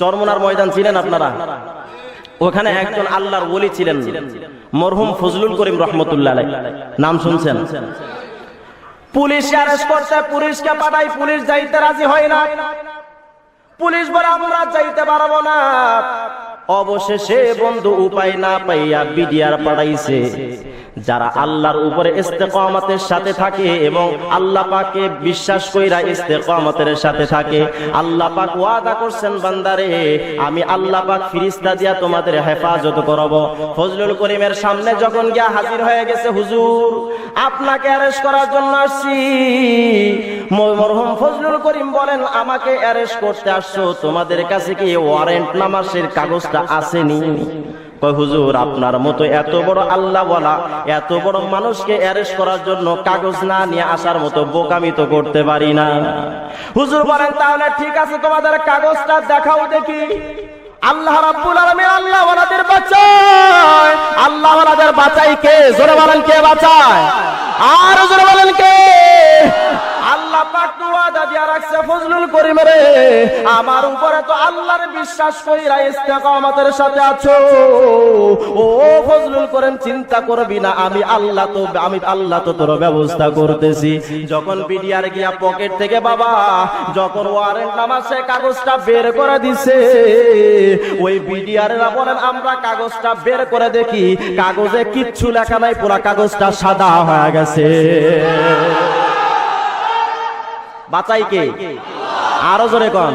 চরমনার ময়দান ছিলেন আপনারা? ওখানে একজন আল্লাহর ওলি ছিলেন, মরহুম ফজলুল করিম রহমতুল্লাহ। নাম শুনছেন? পুলিশ অ্যারেস্ট করতে পুলিশকে পাঠাই, পুলিশ যাইতে রাজি হয় না। পুলিশ বলে, আমরা যাইতে পারব না। অবশেষে বন্ধু উপায় না পাইয়া বিডিআর পাঠাইছে। যারা আল্লাহর উপরে ইস্তেকামতের সাথে থাকে এবং আল্লাহ পাকে বিশ্বাস কইরা ইস্তেকামতের সাথে থাকে, আল্লাহ পাক ওয়াদা করছেন, বান্দারে, আমি আল্লাহ পাক ফিরিস্তা দিয়া তোমাদের হেফাজত করব। ফজলুল করিমের সামনে যখন গিয়া হাজির হয়ে গেছে, হুজুর, আপনাকে অ্যারেস্ট করার জন্য আসছি। মরহুম ফজলুল করিম বলেন, আমাকে অ্যারেস্ট করতে আসছো, তোমাদের কাছে কি ওয়ারেন্ট নামাসের কাগজটা আসেনি? হুজুর, আপনার মতো এত বড় আল্লাহ বলা এত বড় মানুষকে অ্যারেস্ট করার জন্য কাগজ না নিয়ে আসার মতো বোকামি তো করতে পারি না। হুজুর বলেন, তাহলে ঠিক আছে, তোমাদের কাগজটা দেখাও দেখি। আল্লাহ রাব্বুল আলামিন আল্লাহ ওয়ালাদের বাঁচায়। আল্লাহ ওয়ালাদের বাঁচাই কে? জোরে বলেন, কে বাঁচায়? আর জোরে বলেন, কে আল্লাহ পাক তো ওয়াদা দিয়া রাখছে ফজলুল করিম রে, আমার উপরে তো আল্লাহর বিশ্বাস কইরা ইস্তেকামতের সাথে আছো। ও ফজলুল করিম, চিন্তা করবি না, আমি আল্লাহ তো, আমি আল্লাহ তো তোর ব্যবস্থা করতেছি। যখন বিডিআর গিয়া পকেট থেকে বাবা, যখন ওয়ারেন্ট নামাসে কাগজটা বের করে দিছে, ওই বিডিআররা বলেন, আমরা কাগজটা বের করে দেখি, কাগজে কিচ্ছু লেখা নাই, পুরা কাগজটা সাদা হয়ে গেছে। বাঁচাই কে? আরও জোরে কন।